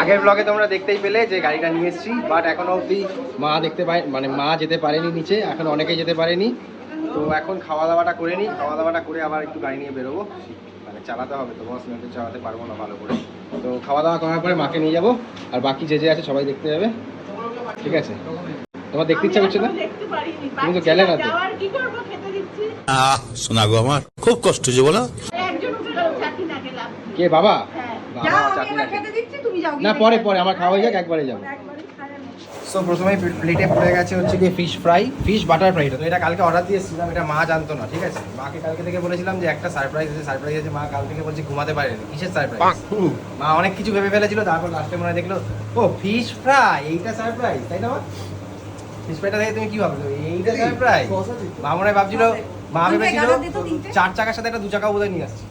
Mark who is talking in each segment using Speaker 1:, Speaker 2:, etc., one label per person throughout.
Speaker 1: আগের ব্লগে তোমরা দেখতেই পেলে যে গাড়িটা নিয়ে এসেছি বাট এখনও অবধি মা দেখতে পায় মানে মা যেতে পারেনি নিচে এখন অনেকেই যেতে পারেনি। তো এখন খাওয়া দাওয়াটা করে নিই খাওয়া দাওয়াটা করে আবার একটু গাড়ি নিয়ে বেরোবো। মানে চালাতে হবে তো বস নয়তো চালাতে পারব না ভালো করে। তো খাওয়া দাওয়া করার পরে মাকে নিয়ে যাব আর বাকি যে যে আছে সবাই দেখতে যাবে। ঠিক আছে? তোমার দেখতে ইচ্ছা করছে না? তুমি তো গেলে না তো।
Speaker 2: যাওয়ার কি করব? খেতে দিচ্ছি।
Speaker 3: আহ শোনা গো আমার খুব কষ্ট যে বলো।
Speaker 2: একজন উঠে গেল চাকরি না গেলাম।
Speaker 1: কে বাবা? না পরে পরে আমার খাওয়া হয়ে যাক একবারে যাব। সো প্রথমেই প্লেটে পড়ে গেছে হচ্ছে কি fish fry fish butter fry তো এটা কালকে অর্ডার দিয়েছিলাম এটা মা জানতো না ঠিক আছে? মাকে কালকে থেকে বলেছিলাম যে একটা সারপ্রাইজ আছে সারপ্রাইজ আছে মা কাল থেকে বলছে ঘুমাতে পারেনি। কিসের সারপ্রাইজ মা অনেক কিছু ভেবে ফেলেছিল তারপর লাস্টে মনে দেখল ও ফিশ ফ্রাই এইটা সারপ্রাইজ তাই না মা? ফিশ ফ্রাইটা দেখে তুমি কি ভাবছ? এইটা সারপ্রাইজ মা মনে হয় ভাবছিল মা ভেবেছিল? চার চাকার সাথে একটা দু চাকা বোধহয় নিয়ে আসছে।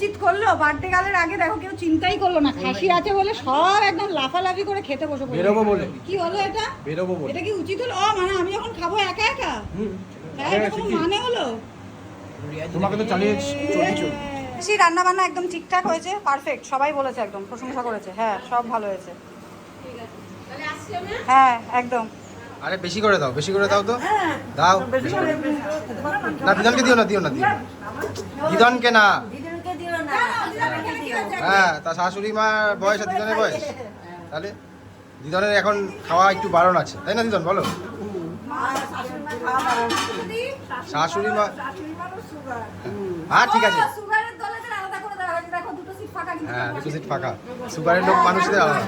Speaker 4: এটা করল বার্থডে গালের আগে দেখো কেউ চিন্তাই করল না। খাসি আছে বলে সব একদম লাফালাফি করে খেতে বসে পড়ল।
Speaker 1: বেরোবো বলে
Speaker 4: কি হলো এটা?
Speaker 1: বেরোবো বলে।
Speaker 4: এটা কি উচিত হলো? ও মানে আমি যখন খাব একা একা?
Speaker 1: হুম।
Speaker 4: হ্যাঁ মানে হলো?
Speaker 1: তোমাকে তো চালিয়ে চলেছো
Speaker 4: সেই রান্না বান্না একদম ঠিকঠাক হয়েছে পারফেক্ট সবাই বলেছে একদম প্রশংসা করেছে হ্যাঁ সব ভালো হয়েছে। হ্যাঁ একদম।
Speaker 1: আরে বেশি করে দাও বেশি করে দাও তো। দাও। না দিদনকে দিও না দিও না দিও। না। দিদনকে না হ্যাঁ তা শাশুড়ি মা বয়স, আর দিদনের বয়স। তাহলে দিদনের এখন খাওয়া একটু বারণ আছে। তাই না দিদন বলো। শাশুড়ি মা হ্যাঁ ঠিক আছে। হ্যাঁ দুটো সিট ফাঁকা। সুগারের লোক মানুষদের আলাদা।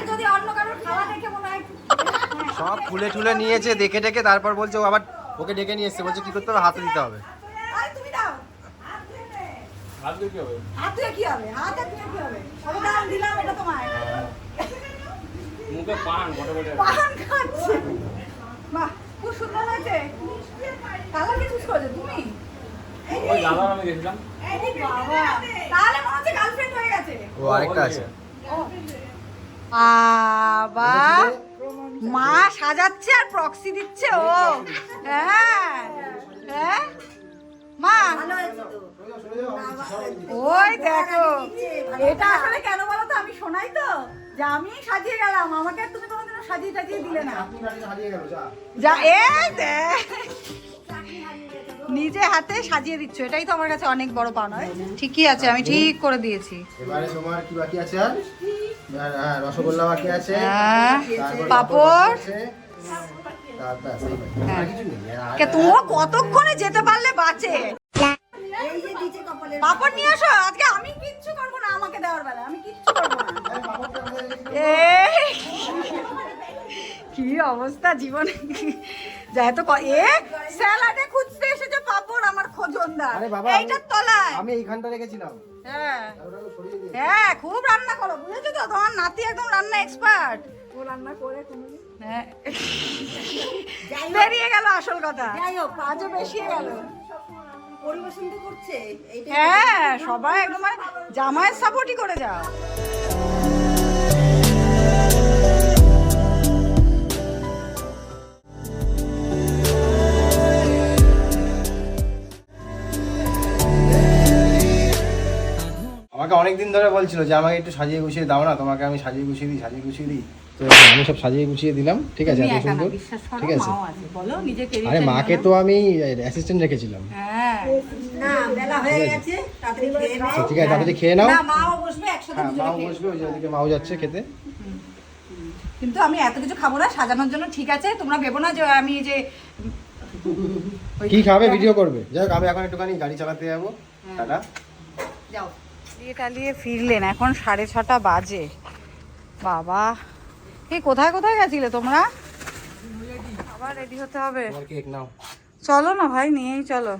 Speaker 1: সব খুলে ঠুলে নিয়েছে দেখে দেখে তারপর বলছে ও আবার ওকে ডেকে নিয়ে এসছে। বলছে কি করতে হবে? হাতে দিতে হবে।
Speaker 4: হাত দিয়ে কি হবে? হাত দিয়ে কি হবে? হাত দিয়ে কি হবে? সবে দিলাম এটা তোমার
Speaker 5: মুখে পান বটে বটে।
Speaker 4: পান খাচ্ছে। বাহ খুব সুন্দর হয়েছে। কালার কি চুজ করেছ? তুমি?
Speaker 5: ওই দাদা আমি গেছিলাম
Speaker 4: তাহলে মনে হচ্ছে গার্লফ্রেন্ড হয়ে গেছে।
Speaker 1: ও আরেকটা আছে।
Speaker 4: বাবা মা সাজাচ্ছে আর প্রক্সি দিচ্ছে ও। হ্যাঁ হ্যাঁ। মা। ওই দেখো এটা আসলে কেন বলো তো আমি শোনাই তো। যে আমি সাজিয়ে গেলাম। আমাকে তুমি কোনোদিনও সাজিয়ে টাজিয়ে দিলে না। যা দেখ। নিজে হাতে সাজিয়ে দিচ্ছ। এটাই তো আমার কাছে অনেক বড় পাওনা ঠিকই আছে আমি ঠিক করে দিয়েছি।
Speaker 1: এবারে তোমার কি বাকি আছে? আর হ্যাঁ রসগোল্লা বাকি আছে?
Speaker 4: হ্যাঁ, পাঁপড়।
Speaker 1: আর-
Speaker 4: কে তুমিও কতক্ষণে যেতে পারলে বাঁচে? পাপড় নিয়ে আসো আজকে আমি কিচ্ছু করব না আমাকে দেওয়ার বেলা আমি কিচ্ছু করব না। কি অবস্থা জীবনে? যা এত ক- এ স্যালাডে খুঁজতে এসেছে পাপড় আমার খোঁজনদার। এইটার তলায়।
Speaker 1: আমি এইখানটা রেখেছিলাম।
Speaker 4: হ্যাঁ। হ্যাঁ খুব রান্না করো বুঝেছ তো? তোমার নাতি একদম রান্না এক্সপার্ট ও রান্না করে হ্যাঁ। বেরিয়ে গেল আসল কথা। যাই হোক আজও বেশি গেল।
Speaker 6: পরিবেশন তো করছে
Speaker 4: হ্যাঁ সবাই একদম মানে জামাইয়ের সাপোর্টই করে যাও।
Speaker 1: আমাকে অনেকদিন ধরে বলছিল যে আমাকে একটু সাজিয়ে গুছিয়ে দাও না তোমাকে আমি সাজিয়ে গুছিয়ে দিই সাজিয়ে গুছিয়ে দিই। তো আমি সব সাজিয়ে গুছিয়ে দিলাম। ঠিক আছে এত সুন্দর। ঠিক আছে।
Speaker 4: বলো
Speaker 1: আরে মাকে তো আমি অ্যাসিস্ট্যান্ট রেখেছিলাম।
Speaker 4: হ্যাঁ।
Speaker 6: না বেলা হয়ে গেছে তাড়াতাড়ি খেয়ে নে।
Speaker 1: আচ্ছা, ঠিক আছে তাড়াতাড়ি খেয়ে নাও।
Speaker 4: মাও বসবে একসাথে
Speaker 1: হ্যাঁ মাও বসবে ওই যে ওদিকে মাও যাচ্ছে খেতে।
Speaker 4: কিন্তু আমি এত কিছু খাব না সাজানোর জন্য ঠিক আছে তোমরা ভেবো না যে আমি যে
Speaker 1: কি খাবে ভিডিও করবে? যাই হোক আমি এখন একটুখানি গাড়ি চালাতে যাব। টাটা।
Speaker 4: যাও। দিয়ে টালিয়ে ফিরলেন এখন সাড়ে ছটা বাজে। বাবা। কোথায় কোথায় গেছিলে তোমরা? আবার রেডি হতে হবে। চলো না ভাই নিয়েই চলো।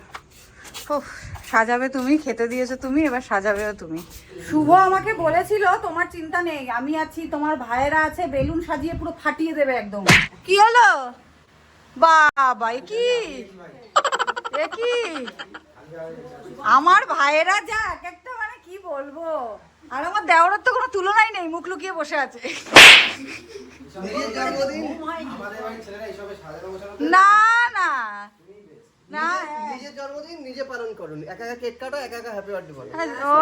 Speaker 4: সাজাবে তুমি খেতে দিয়েছ তুমি এবার সাজাবেও তুমি। শুভ আমাকে বলেছিল তোমার চিন্তা নেই আমি আছি তোমার ভাইয়েরা আছে বেলুন সাজিয়ে পুরো ফাটিয়ে দেবে একদম। কি হলো? বাবা কি? কি? আমার ভাইয়েরা যা এক একটা মানে কি বলব? আর আমার দেওয়ার তো কোনো তুলনাই নেই মুখ লুকিয়ে বসে আছে। না না। না
Speaker 6: নিজের জন্মদিন নিজে পালন করুন। একা একা কেক কাটো একা একা হ্যাপি বার্থডে বলো।
Speaker 4: ও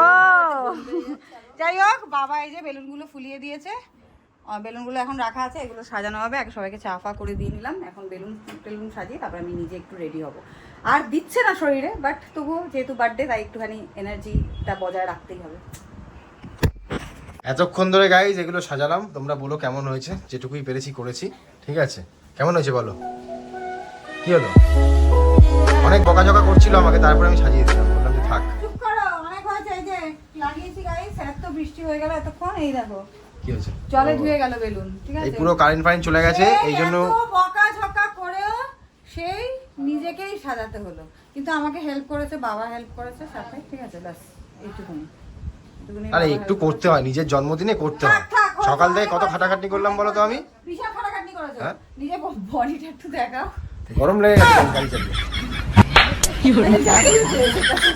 Speaker 4: যাই হোক বাবা এই যে বেলুনগুলো ফুলিয়ে দিয়েছে। বেলুনগুলো এখন রাখা আছে এগুলো সাজানো হবে। এক সবাইকে চা ফা করে দিয়ে নিলাম। এখন বেলুন টেলুন সাজিয়ে তারপর আমি নিজে একটু রেডি হব। আর দিচ্ছে না শরীরে বাট তবুও যেহেতু বার্থডে তাই একটুখানি এনার্জিটা বজায় রাখতেই হবে।
Speaker 1: এতক্ষণ ধরে গাইজ এগুলো সাজালাম তোমরা বলো কেমন হয়েছে যেটুকুই পেরেছি করেছি ঠিক আছে? কেমন হয়েছে বলো? কি হলো? অনেক বকাঝকা করছিল আমাকে তারপরে আমি সাজিয়ে দিলাম বললাম যে থাক। কি হয়েছে?
Speaker 4: জলে ধুয়ে গেল বেলুন ঠিক আছে?
Speaker 1: এই পুরো কারেন্ট ফারেন্ট চলে গেছে এই জন্য
Speaker 4: বকা ঝকা করেও সেই নিজেকেই সাজাতে হলো। কিন্তু আমাকে হেল্প করেছে বাবা হেল্প করেছে সাথে ঠিক আছে ব্যাস এইটুকুনি।
Speaker 1: আরে একটু করতে হয় নিজের জন্মদিনে করতে হয়। সকাল থেকে কত। খাটাখাটনি করলাম বলো তো আমি?
Speaker 4: বিশাল খাটাখাটনি করেছ।
Speaker 1: হ্যাঁ?
Speaker 4: নিজের বডিটা একটু দেখাও।
Speaker 1: গরম লেগে গেছে গাড়ি চালিয়ে।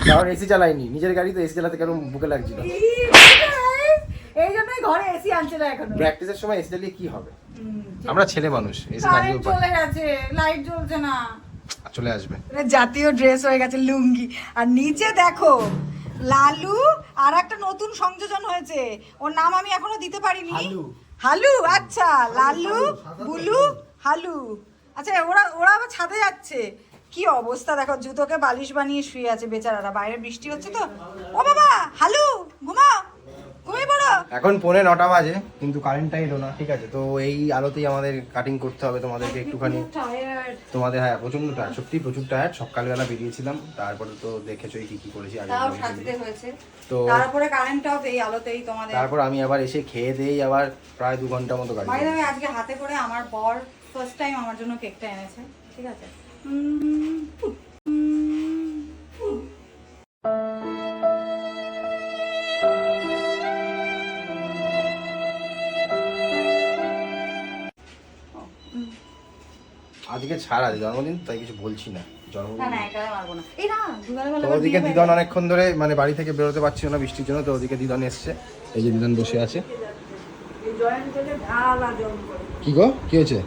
Speaker 1: কারণ এসি চালাইনি নিজের গাড়ি তো এসি চালাতে কেন বুকে লাগছিল?
Speaker 4: এই জন্যই ঘরে এসি আনছে না এখনও।
Speaker 1: প্র্যাকটিসের সময় এসি চালিয়ে কি হবে? আমরা ছেলে মানুষ এসি চালিয়েও
Speaker 4: চলে গেছে লাইট জ্বলছে না।
Speaker 1: চলে আসবে।
Speaker 4: জাতীয় ড্রেস হয়ে গেছে লুঙ্গি। আর নিচে দেখো লালু আর একটা নতুন সংযোজন হয়েছে। ওর নাম আমি এখনও দিতে পারিনি। হালু। আচ্ছা লালু বুলু হালু। আচ্ছা ওরা ওরা আবার ছাদে যাচ্ছে। কি অবস্থা? দেখো জুতোকে বালিশ বানিয়ে শুয়ে আছে বেচারারা। বাইরে বৃষ্টি হচ্ছে তো। ও বাবা হালু ঘুমাও। ঘুমিয়ে পড়ো
Speaker 1: এখন পৌনে নটা বাজে কিন্তু কারেন্টটা এলো না ঠিক আছে? তো এই আলোতেই আমাদের কাটিং করতে হবে তোমাদেরকে একটুখানি। তোমাদের হ্যাঁ প্রচণ্ড টায়ার্ড সত্যি প্রচুর টায়ার্ড সকালবেলা বেরিয়েছিলাম তারপরে তো দেখেছোই কি কি করেছি আগে তো
Speaker 4: তারপরে কারেন্ট অফ এই আলোতেই তোমাদের
Speaker 1: তারপর আমি আবার এসে খেয়ে দিয়েই আবার প্রায় দু ঘণ্টা মতো।
Speaker 4: দ্য আজকে হাতে করে আমার বর ফার্স্ট টাইম আমার জন্য কেকটা এনেছে ঠিক আছে?
Speaker 1: আজকে ছাড় আছে। জন্মদিন তাই কিছু বলছি না। তো ওদিকে দিদন অনেকক্ষণ ধরে মানে বাড়ি থেকে বেরোতে পারছিল না বৃষ্টির জন্য তো ওদিকে দিদন এসছে। এই যে দিদন বসে আছে। কি গো? কি হয়েছে?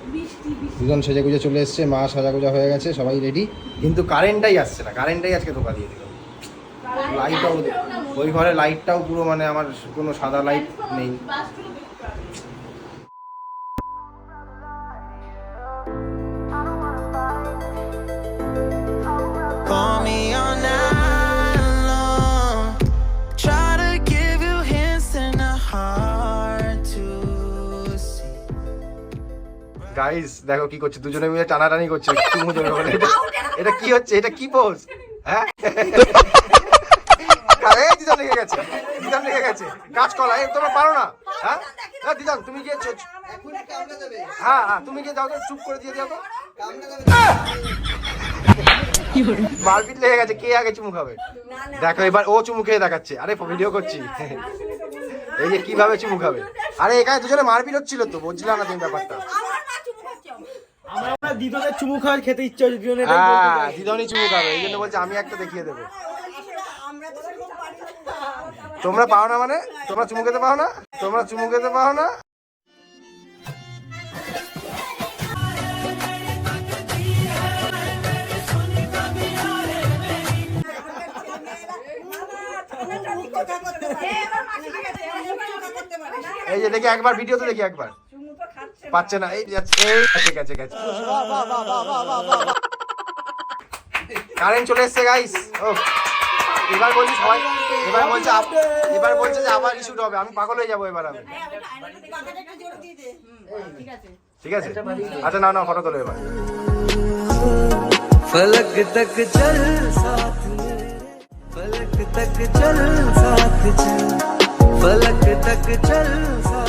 Speaker 1: দুজন সেজে গুজে চলে এসছে মা সাজা গুজা হয়ে গেছে সবাই রেডি কিন্তু কারেন্টটাই আসছে না কারেন্টটাই আজকে ধোকা দিয়ে দিল। লাইটটাও ওই ঘরে লাইটটাও পুরো মানে আমার কোনো সাদা লাইট নেই। গাইস দেখো কি করছে, দুজনে মিলে টানাটানি করছে। এটা কি হচ্ছে? এটা কি পোজ হ্যাঁ? লেগে গেছে দিদান লেগে গেছে। কাজ করা, এই তোমরা পারো না হ্যাঁ? না দিদান তুমি গিয়ে হ্যাঁ হ্যাঁ তুমি গিয়ে তো চুপ করে দিয়ে দাও মারপিট লেগে গেছে, কে আগে চুমু খাবে? দেখো, এবার ও চুমু খেয়ে দেখাচ্ছে। আরে, ভিডিও করছি। এই যে কীভাবে চুমু খাবে। আরে, এখানে দুজনে মারপিট হচ্ছিল তো, বুঝলাম না তুমি ব্যাপারটা।
Speaker 5: আমরা দিদনের চুমু খাওয়ার খেতে ইচ্ছে হচ্ছে দিদনের
Speaker 1: হ্যাঁ দিদনই চুমু খাবে এই জন্য বলছে আমি একটা দেখিয়ে দেবো। তোমরা পাও না মানে? তোমরা চুমু খেতে পাও না? তোমরা চুমু খেতে পাও না? এই যে দেখি একবার ভিডিওতে দেখি একবার। পাচ্ছে না এই যাচ্ছে এই ঠিক আছে ঠিক আছে কারেন্ট চলে এসছে গাইস ও এবার বলছি সবাই এবার বলছে আপ- এবার বলছে যে আবার ইস্যুট হবে আমি পাগল হয়ে যাবো এবার আমি
Speaker 4: ঠিক আছে
Speaker 1: ঠিক আছে আচ্ছা না না ফটো তোলো এবার
Speaker 7: फलक तक चल साथ मेरे फलक तक चल साथ चल फलक तक चल साथ मेरे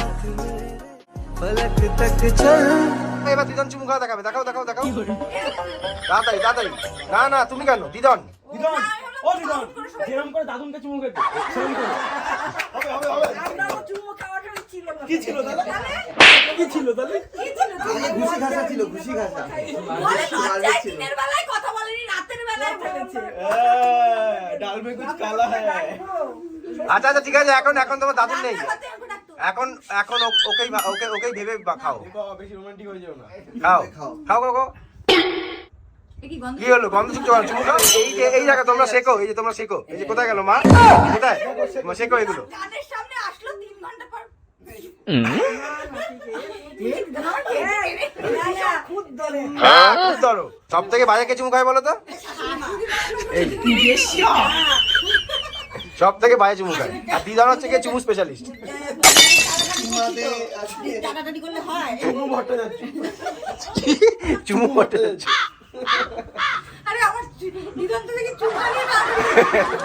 Speaker 1: এবার খাওয়া দেখাবে দেখাও দেখাও দেখাও। না না তুমি কেন?
Speaker 5: হ্যাঁ, হ্যাঁ, হ্যাঁ।
Speaker 1: আচ্ছা আচ্ছা ঠিক আছে এখন এখন তোমার দাদু নেই। এখন এখন ও- ওকেই ওকে ওকেই ভেবে বা- খাও।
Speaker 5: বেশি রোমান্টিক হয়ে যাও না।
Speaker 1: খাও। খাও খাও
Speaker 4: কি
Speaker 1: হলো? গন্ধ শুকছো চুমু খাও এই যে এই জায়গা তোমরা শেখো এই যে তোমরা শেখো। এই যে কোথায় গেল মা? কোথায়? মা শেখো এগুলো।
Speaker 4: কানের সামনে আসলো তিন ঘণ্টা পর?
Speaker 1: সব থেকে বাজে কে চুমু খায় বলো তো সব থেকে বাজে চুমু খায় আর দিদার হচ্ছে কে চুমু স্পেশালিস্ট চুমু
Speaker 4: না।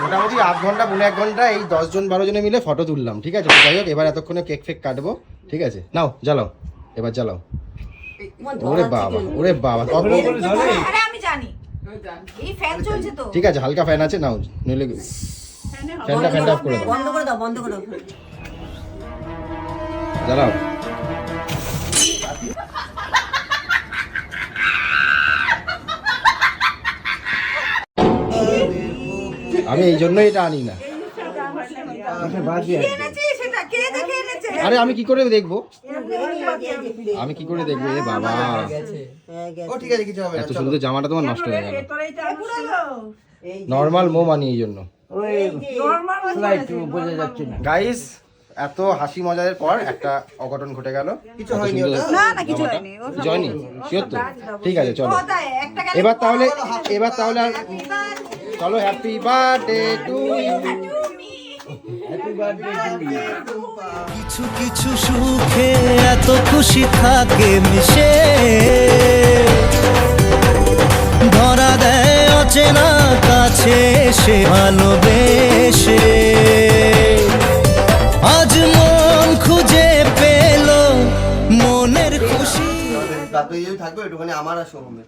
Speaker 1: মোটামুটি আধ ঘণ্টা পনেরো এক ঘণ্টা এই দশজন বারো জনে মিলে ফটো তুললাম ঠিক আছে? যাই হোক এবার এতক্ষণে কেক ফেক কাটবো ঠিক আছে? নাও জ্বালাও এবার জ্বালাও। ওরে বাবা ওরে বাবা
Speaker 4: আরে আমি জানি। এই ফ্যান চলছে তো।
Speaker 1: ঠিক আছে হালকা ফ্যান আছে নাও নইলে ফ্যানটা ফ্যানটা অফ করে দাও।
Speaker 8: বন্ধ করে দাও বন্ধ করে দাও।
Speaker 1: জ্বালাও আমি এই জন্যই এটা আনি না।
Speaker 4: এনেছি সেটা? কে দেখে এনেছে?
Speaker 1: আরে আমি কি করে দেখব? আমি কি করে দেখব? এ বাবা।
Speaker 6: ও ঠিক আছে কিছু হবে
Speaker 1: এত সুন্দর জামাটা তোমার নষ্ট হয়ে গেল। নর্মাল মোম আনি এই জন্য। গাইস এত হাসি মজার পর একটা অঘটন ঘটে গেল।
Speaker 6: কিছু হয়নি
Speaker 4: না না কিছু হয়নি
Speaker 1: জয়নি শিওর তো? ঠিক আছে চলো। এবার তাহলে এবার তাহলে আর চলো হ্যাপি বার্থডে টু ইউ
Speaker 7: কিছু কিছু সুখে এত খুশি থাকে মিশে। ধরা দেয় অচেনা কাছে সে ভালোবেসে। আজ মন খুঁজে পেল মনের খুশি।
Speaker 6: যদি থাকবে একটুখানি আমার আর সোহমের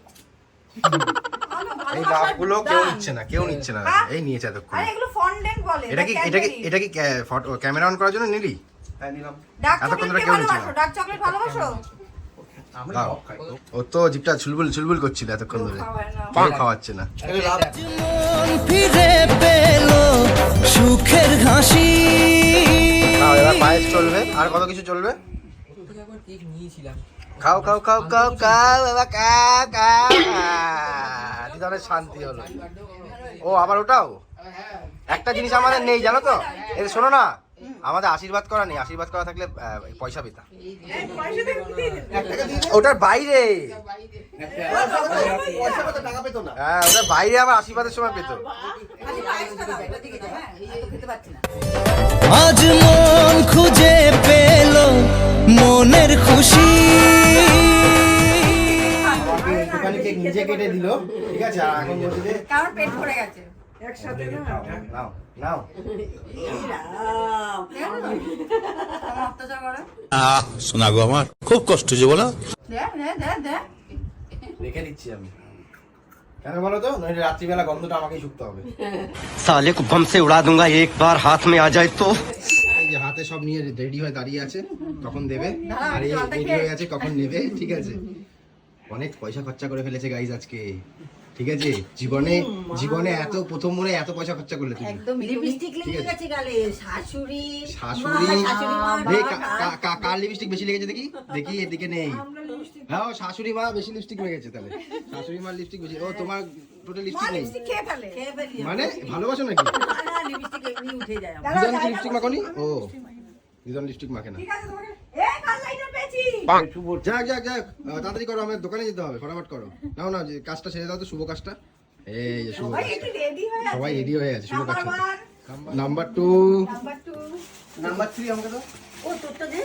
Speaker 1: এই লাভগুলো কেউ নিচ্ছে না কেউ নিচ্ছে না। এই নিয়েছে এতক্ষণ।
Speaker 4: আরে এগুলো ফন্ডেন্ট বলে
Speaker 1: এটা কি এটা কি এটা কি ক্যামেরা অন করার জন্য নিলি?
Speaker 6: হ্যাঁ নিলাম।
Speaker 1: এতক্ষণ ধরে কেউ নিচ্ছে না।
Speaker 4: ডার্ক চকলেট ভালোবাসো?
Speaker 1: ও তো জিপটা ছুলবুল ছুলবুল করছিল এতক্ষণ ধরে। কেউ খাওয়াচ্ছে না?
Speaker 7: ফিরে পেল সুখের হাসি।
Speaker 1: এবার পায়েস চলবে। আর কত কিছু চলবে? খাও খাও খাও খাও খাও বাবা খাও খাও দিদানের শান্তি হলো। ও আবার ওটাও? একটা জিনিস আমাদের নেই জানো তো? এই শোনো না। আমাদের আশীর্বাদ করা নেই আশীর্বাদ করা থাকলে পয়সা পেতাম ওটার বাইরে
Speaker 6: পয়সা কত টাকা পেতো না
Speaker 1: হ্যাঁ ওটার বাইরে আবার আশীর্বাদের সময় পেতো।
Speaker 4: হ্যাঁ।
Speaker 7: আজ মন খুঁজে পেল মনের খুশি।
Speaker 1: নিজে কেটে দিল ঠিক আছে এখন
Speaker 4: কারণ পেট ভরে গেছে।
Speaker 3: আহ শোনা গো আমার খুব কষ্ট হচ্ছে বলো।
Speaker 1: রেখে দিচ্ছি আমি। কেন বলো তো? নইলে রাত্রিবেলা গন্ধটা আমাকেই শুকতে হবে।
Speaker 6: তাহলে খুব সে উড়া দুঙ্গা একবার হাত মে আ যায় তো।
Speaker 1: এই যে হাতে সব নিয়ে রেডি হয়ে দাঁড়িয়ে আছে তখন দেবে। আর এই রেডি হয়ে আছে কখন নেবে? ঠিক আছে। অনেক পয়সা খরচা করে ফেলেছে গাইজ আজকে। ঠিক আছে? জীবনে জীবনে এত প্রথম মনে এত পয়সা খরচা করলে তুমি।
Speaker 8: একদম লিপস্টিক লেগে গেছে গালে। শাশুড়ি
Speaker 1: শাশুড়ি
Speaker 8: মা, মা,
Speaker 1: কার লিপস্টিক বেশি লেগেছে দেখি? দেখি এদিকে নেই। হ্যাঁ শাশুড়ি মা বেশি লিপস্টিক লেগেছে তাহলে। শাশুড়ি মার লিপস্টিক বেশি। ও তোমার টোটাল লিপস্টিক নেই। মানে ভালোবাসো নাকি?
Speaker 8: লিপস্টিক এমনি উঠে যায়।
Speaker 1: লিপস্টিক মাখনি? ও দিদান লিপস্টিক মাখে না।
Speaker 4: ঠিক আছে তোমাকে। এ কাল লাইটার পেয়েছি
Speaker 1: যাক যাক যাক তাড়াতাড়ি করো আমার দোকানে যেতে হবে ফটাফট করো। নাও না কাজটা সেরে দাও তো শুভ কাজটা। এই যে শুভ
Speaker 4: ভাই
Speaker 1: কাজটা।
Speaker 4: একটু রেডি হয়ে আছে।
Speaker 1: সবাই রেডি হয়ে আছে শুভ কাজটা। নাম্বার টু
Speaker 4: নাম্বার
Speaker 6: থ্রি আমাকে তো
Speaker 8: ও তোরটা দে।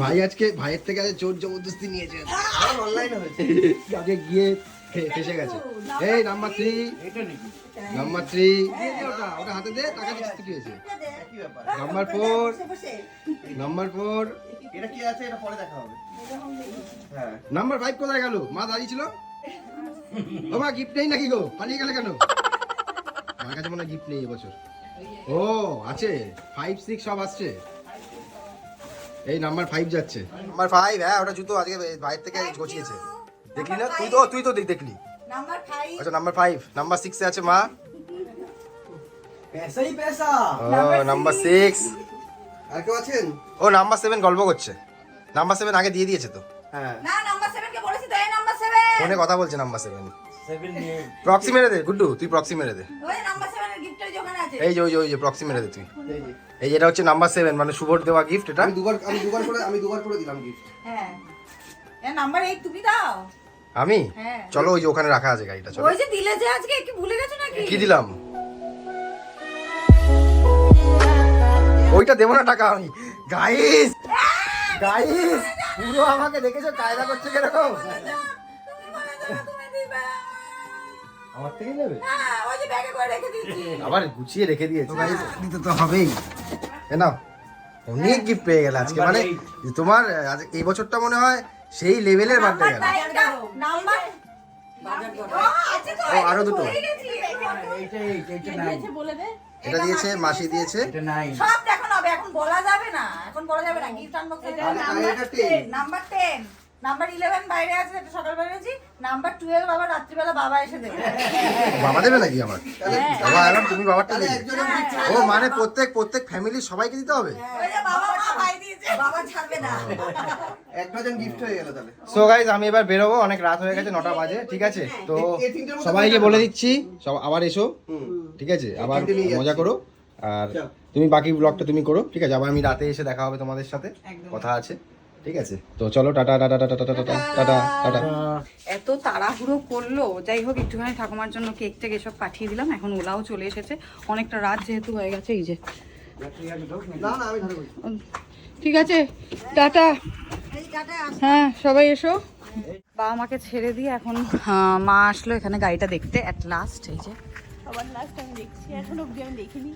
Speaker 1: ভাই আজকে ভাইয়ের থেকে আজ জোর জবরদস্তি নিয়েছে।
Speaker 6: অনলাইনে হয়েছে।
Speaker 1: আজকে গিয়ে ফেসে গেছে। এই নাম্বার থ্রি নাম্বার থ্রি ওটা ওটা হাতে দে টাকা দিচ্ছিস কি হয়েছে? নাম্বার ফোর
Speaker 8: বসে বসে
Speaker 1: নাম্বার ফোর
Speaker 6: এটা কি আছে? এটা পরে দেখা হবে। হ্যাঁ।
Speaker 1: নাম্বার ফাইভ কোথায় গেল? মা দাঁড়িয়ে ছিল? ও মা গিফট নেই নাকি গো? পালিয়ে গেলে কেন? আমার কাছে মনে হয় গিফট নেই এবছর। ও আছে। ফাইভ সিক্স সব আসছে। এই নাম্বার ফাইভ যাচ্ছে। নাম্বার ফাইভ হ্যাঁ ওটা জুতো আজকে বাইরে থেকে গছিয়েছে দেখলি না তুই তো তুই তো দেখ- দেখলি
Speaker 4: নাম্বার ফাইভ
Speaker 1: আচ্ছা নাম্বার ফাইভ নাম্বার সিক্সে আছে মা
Speaker 5: पैसा ही पैसा
Speaker 1: ও নাম্বার সিক্স
Speaker 6: আর কেউ আছেন
Speaker 1: ও নাম্বার সেভেন গল্প করছে নাম্বার সেভেন আগে দিয়ে দিয়েছে তো
Speaker 6: হ্যাঁ
Speaker 4: না নাম্বার সেভেন কে বলেছি তো এই নাম্বার সেভেন
Speaker 1: ফোনে কথা বলছে নাম্বার সেভেন
Speaker 5: सेवन
Speaker 1: প্রক্সি মেরে দে গুড্ডু তুই প্রক্সি মেরে দে
Speaker 4: ওই নাম্বার সেভেনের গিফট ওই যে ওখানে
Speaker 8: আছে
Speaker 1: এই যে ওই যে ওই যে প্রক্সিমেটে দে তুই এই যেটা হচ্ছে নাম্বার সেভেন মানে শুভর দেওয়া গিফট এটা
Speaker 6: আমি দুবার আমি দুবার করে আমি দুবার করে দিলাম গিফট
Speaker 4: হ্যাঁ এ নাম্বার এই তুমি দাও
Speaker 1: আমি?
Speaker 4: হ্যাঁ।
Speaker 1: চলো ওই যে ওখানে রাখা আছে গাড়িটা চলো।
Speaker 4: ওই যে দিলে যে আজকে কি ভুলে গেছো নাকি?
Speaker 1: কি দিলাম? ওইটা দেবো না টাকা আমি। গাইস! গাইস! পুরো আমাকে দেখেছ কায়দা করছে কীরকম?
Speaker 4: না।
Speaker 1: আমার থেকে নেবে
Speaker 4: হ্যাঁ, ওই যে ব্যাগে করে রেখে দিয়েছি।
Speaker 1: আবার গুছিয়ে রেখে দিয়েছে। গাইস দিতে তো হবেই। নাও অনেক গিফট পেয়ে গেল আজকে। মানে তোমার আজ এই বছরটা মনে হয় সেই লেভেলের বার্থডে গেল
Speaker 4: নাম্বার। ও, আরও
Speaker 1: দুটো। এটা দিয়েছে মাসি দিয়েছে।
Speaker 4: সব দেখো না এখন বলা যাবে না এখন বলা যাবে না গিফট আনবক্সিং
Speaker 6: এটা 10
Speaker 4: নাম্বার টেন নাম্বার ইলেভেন বাইরে আছে এটা সকাল বেরিয়েছি নাম্বার টুয়েলভ আবার রাত্রিবেলা বাবা এসে দেবে।
Speaker 1: বাবা দেবে নাকি আমার বাবা এলাম তুমি বাবারটা দেবে। ও মানে প্রত্যেক প্রত্যেক ফ্যামিলির সবাইকে দিতে হবে?
Speaker 4: ওই যে বাবা মা ভাই দিয়েছে।
Speaker 8: বাবা ছাড়বে না।
Speaker 6: এক ডজন গিফট হয়ে গেল তাহলে।
Speaker 1: সো গাইজ আমি এবার বেরোবো অনেক রাত হয়ে গেছে নটা বাজে ঠিক আছে? তো সবাইকে বলে দিচ্ছি সব আবার এসো ঠিক আছে? আবার মজা করো আর তুমি বাকি ব্লগটা তুমি করো ঠিক আছে? আবার আমি রাতে এসে দেখা হবে তোমাদের সাথে। কথা আছে। ঠিক আছে? তো চলো tata tata tata tata tata tata. Tata
Speaker 4: এত তাড়াহুড়ো করল। যাই হোক একটুখানি ঠাকুমার জন্য কেক টেক এসব পাঠিয়ে দিলাম। এখন ওলাও চলে এসেছে। অনেকটা রাত যেহেতু হয়ে গেছে এই যে। ঠিক আছে টাটা। হ্যাঁ সবাই এসো। বাবা মাকে ছেড়ে দিয়ে এখন মা আসলো এখানে গাড়িটা দেখতে অ্যাট লাস্ট এই যে।
Speaker 2: আবার লাস্ট আমি দেখছি এখন অব্দি আমি দেখিনি।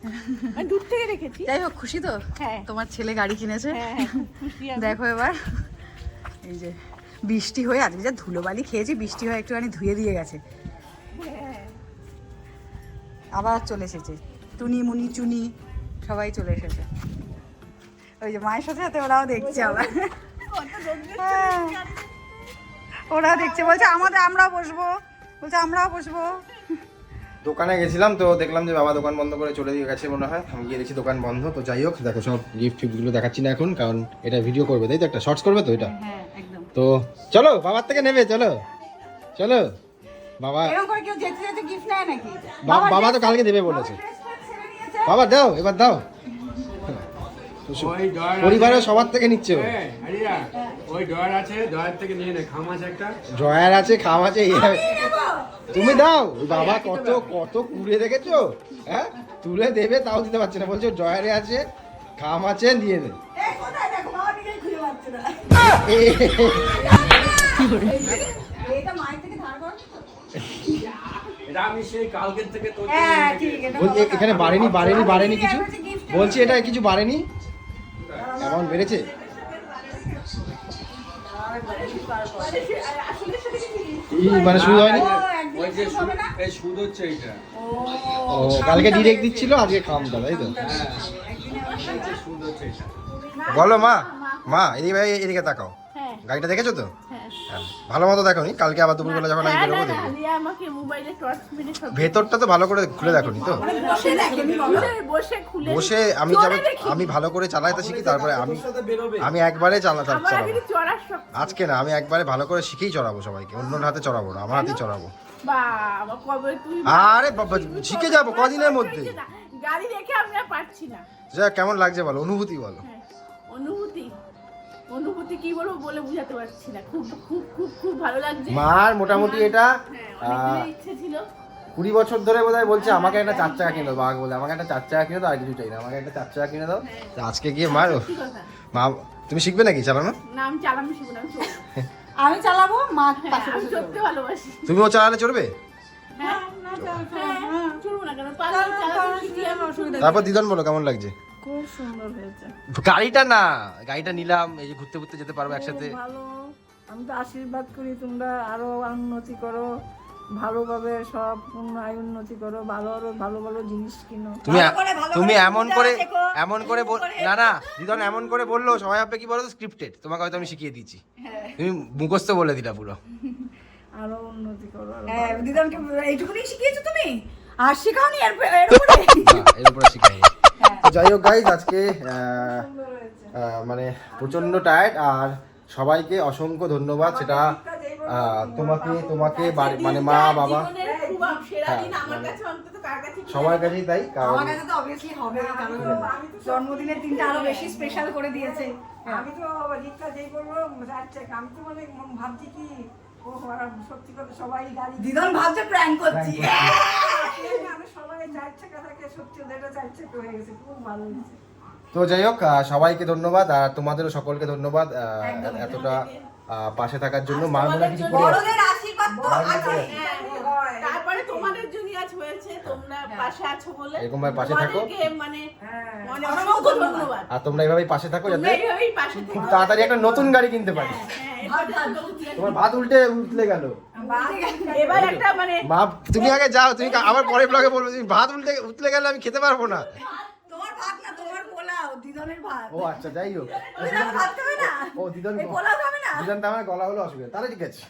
Speaker 2: আমি দূর থেকে দেখেছি।
Speaker 4: যাই হোক খুশি তো?
Speaker 2: হ্যাঁ।
Speaker 4: তোমার ছেলে গাড়ি কিনেছে?
Speaker 2: হ্যাঁ হ্যাঁ
Speaker 4: দেখো এবার। এই যে বৃষ্টি হয়ে আজকে যা ধুলোবালি খেয়েছি বৃষ্টি হয়ে একটুখানি ধুয়ে দিয়ে গেছে। আবার চলে এসেছে। টুনি মুনি চুনি সবাই চলে এসেছে। ওই যে মায়ের সাথে সাথে ওরাও দেখছে আবার। ওরাও দেখছে বলছে আমাদের আমরাও বসবো। বলছে আমরাও বসবো।
Speaker 1: দোকানে গেছিলাম তো দেখলাম যে বাবা দোকান বন্ধ করে চলে দিয়ে গেছে মনে হয়। আমি গিয়ে দেখছি দোকান বন্ধ তো যাই হোক দেখো সব গিফট ফিফটগুলো দেখাচ্ছি না এখন কারণ এটা ভিডিও করবে তাই তো একটা শর্টস করবে তো এটা?
Speaker 4: হ্যাঁ একদম।
Speaker 1: তো চলো বাবার থেকে নেবে চলো। চলো বাবা।
Speaker 4: এরকম করে কেউ যেতে যেতে গিফট নেয় নাকি?
Speaker 1: বাবা তো কালকে দেবে বলেছে। বাবা দাও এবার দাও। পরিবারের সবার থেকে নিচ্ছে ও।
Speaker 5: আরিয়া ওই ডয়ার আছে ডয়ার থেকে নিয়ে নে খাম আছে একটা।
Speaker 1: জয়ার আছে খাম আছে তুমি দাও বাবা কত কত কুড়ে রেখেছো হ্যাঁ? তুলে দেবে তাও দিতে পারছে না। বলছো জয়ারে আছে খাম আছে
Speaker 4: থেকে
Speaker 5: তোর
Speaker 4: হ্যাঁ
Speaker 1: এখানে বাড়েনি বাড়েনি বাড়েনি কিছু? বলছি এটা কিছু বাড়েনি? অ্যামাউন্ট বেড়েছে? ই, মানে শুরু হয়নি?
Speaker 4: ও, একদিন
Speaker 5: ওই যে
Speaker 4: ঠিক হবে না?
Speaker 5: এই সুদ হচ্ছে এইটা।
Speaker 1: ও কালকে ডিরেক্ট দিচ্ছিল আজকে খামটা তাই তো?
Speaker 5: সুদ হচ্ছে এটা
Speaker 1: বলো মা। মা এদিকে ভাই এদিকে তাকাও।
Speaker 2: হ্যাঁ।
Speaker 1: গাড়িটা দেখেছ তো? ভালো মতো দেখো নি কালকে আবার দুপুরবেলা যখন আমি
Speaker 2: হ্যাঁ,
Speaker 1: বেরোবো দেখব।
Speaker 2: আলিয়া আমাকে মোবাইলে টর্চ মেরে সব
Speaker 1: ভেতরটা তো ভালো করে খুলে দেখো নি তো?
Speaker 2: বসে দেখেনি বসে বসে খুলে
Speaker 1: বসে আমি যাবে আমি ভালো করে চালাইতে শিখি তারপরে আমি আমি একবারে চালা চালা- চালাবো। আজকে না আমি একবারে ভালো করে শিখেই চড়াবো সবাইকে। অন্য হাতে চড়াবো না আমার হাতেই চড়াবো।
Speaker 2: বাবা কবে তুই
Speaker 1: আরে বাবা শিখে যাব কদিনের মধ্যে।
Speaker 2: গাড়ি রেখে পারছি না।
Speaker 1: যা কেমন লাগছে বলো অনুভূতি বলো।
Speaker 2: হ্যাঁ, অনুভূতি। অনুভূতি কি বলব বলে বুঝাতে পারছি না। খুব খুব খুব খুব ভালো লাগছে।
Speaker 1: মার মোটামুটি এটা
Speaker 2: হ্যাঁ ইচ্ছে ছিল।
Speaker 1: কুড়ি বছর ধরে বোধহয় বলছে আমাকে একটা চার চাকা কিনে দাও বাঘ বলে। আমাকে একটা চার চাকা কিনে দাও আর কিছু চাই না। আমাকে একটা চার চাকা কিনে দাও। আজকে গিয়ে মার
Speaker 2: কি
Speaker 1: মা তুমি শিখবে নাকি চালানো?
Speaker 2: না আমি চালানো শিখব না আমি
Speaker 4: চালাবো। মা
Speaker 2: হ্যাঁ,
Speaker 4: পাশে বসে
Speaker 2: চড়তে ভালোবাসি।
Speaker 1: তুমিও চালালে
Speaker 2: হ্যাঁ হ্যাঁ, চালাতে নেই।
Speaker 1: তারপর দিদন বলো কেমন লাগছে?
Speaker 2: খুব সুন্দর হয়েছে।
Speaker 1: গাড়িটা না গাড়িটা নিলাম এই যে ঘুরতে ঘুরতে যেতে পারব একসাথে।
Speaker 9: ভালো। আমি তো আশীর্বাদ করি তোমরা আরও উন্নতি করো ভালোভাবে সব উন্নয় উন্নতি করো ভালো আরও ভালো ভালো জিনিস কিনো।
Speaker 1: তুমি তুমি এমন করে এমন করে না না দিদন এমন করে বলল সবাই ভাববে কি বলো স্ক্রিপ্টেড তোমাকে হয়তো আমি শিখিয়ে দিচ্ছি তুমি মুখস্থ বলে দিলা পুরো।
Speaker 9: আরও উন্নতি করো
Speaker 4: হ্যাঁ দিদানকে এইটুকুনি শিখিয়েছো তুমি? আর শেখাওনি এর এর উপরে?
Speaker 1: এর উপরে শিখাই যাই হোক গাইজ আজকে মানে প্রচণ্ড টায়ার্ড আর সবাইকে অসংখ্য ধন্যবাদ। সেটা তোমাকে তোমাকে মানে মা বাবা।
Speaker 2: সেরা
Speaker 1: হ্যাঁ, মানে
Speaker 2: কাছে অন্তত কার কাছে কি
Speaker 1: সবার কাছেই তাই কারণ
Speaker 4: আমার কাছে তো অবভিয়াসলি হবে কারণ জন্মদিনের দিনটা আরও বেশি স্পেশাল করে দিয়েছে।
Speaker 9: আমি তো যেই যাচ্ছে আমি তো মানে ভাবছি কি
Speaker 4: দিদন ভাবছে প্র্যাঙ্ক করছি।
Speaker 9: হয়ে
Speaker 1: তো যাই হোক সবাইকে ধন্যবাদ আর তোমাদেরও সকলকে ধন্যবাদ এতটা পাশে থাকার জন্য।
Speaker 2: মানুষ
Speaker 1: মা মনে কিছু করে
Speaker 4: বড়দের আশীর্বাদ তো আছে
Speaker 2: হ্যাঁ,
Speaker 9: হয়।
Speaker 2: তারপরে তোমাদের জন্য আজ হয়েছে তোমরা পাশে আছো বলে
Speaker 1: এরকম ভাবে পাশে থাকো।
Speaker 2: মানে
Speaker 9: হ্যাঁ।
Speaker 2: মানে
Speaker 4: অসংখ্য ধন্যবাদ।
Speaker 1: আর তোমরা এইভাবেই পাশে থাকো যাতে খুব তাড়াতাড়ি একটা নতুন গাড়ি কিনতে পারি।
Speaker 2: হ্যাঁ, উঠলে-
Speaker 1: তোমার ভাত উল্টে উঠলে গেল।
Speaker 2: এবার একটা মানে
Speaker 1: মা তুমি আগে যাও তুমি আবার পরে ব্লগে বলবে তুমি ভাত উল্টে উঠলে গেলে আমি খেতে পারব না।
Speaker 4: তোমার ভাত না তোমার পোলাও দিদনের ভাত।
Speaker 1: ও আচ্ছা যাই হোক।
Speaker 4: ভাত খাবে না?
Speaker 1: ও দিদন দিদন আমার গলা হলো অসুবিধা। তাহলে ঠিক আছে।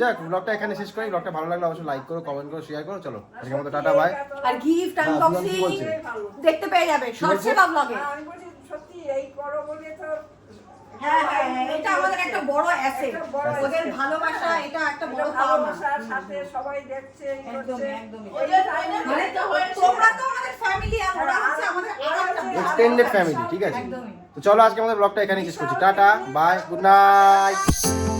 Speaker 1: যাক ব্লগটা এখানে শেষ করি। ব্লগটা ভালো লাগলে অবশ্যই লাইক করো কমেন্ট করো শেয়ার করো। চলো আজকের মতো টাটা বাই
Speaker 4: আর গিফট
Speaker 1: কি
Speaker 4: আনবক্সিং
Speaker 1: বলছে?
Speaker 4: দেখতে পেয়ে যাবে। শর্টসে বা ব্লগে
Speaker 9: আমি বলছি সত্যি এই করো বলে তো
Speaker 4: হ্যাঁ হ্যাঁ হ্যাঁ এটা আমাদের একটা বড় অ্যাসেট ওদের ভালোবাসা এটা একটা বড়
Speaker 9: ভালোবাসার সাথে সবাই দেখছে
Speaker 4: মানে তোমরা তো আমাদের ফ্যামিলি আর ওরা হচ্ছে আমাদের
Speaker 1: এক্সটেন্ডেড ফ্যামিলি ঠিক আছে?
Speaker 4: একদমই।
Speaker 1: তো চলো আজকে আমাদের ব্লগটা এখানেই শেষ করছি। Tata bye good night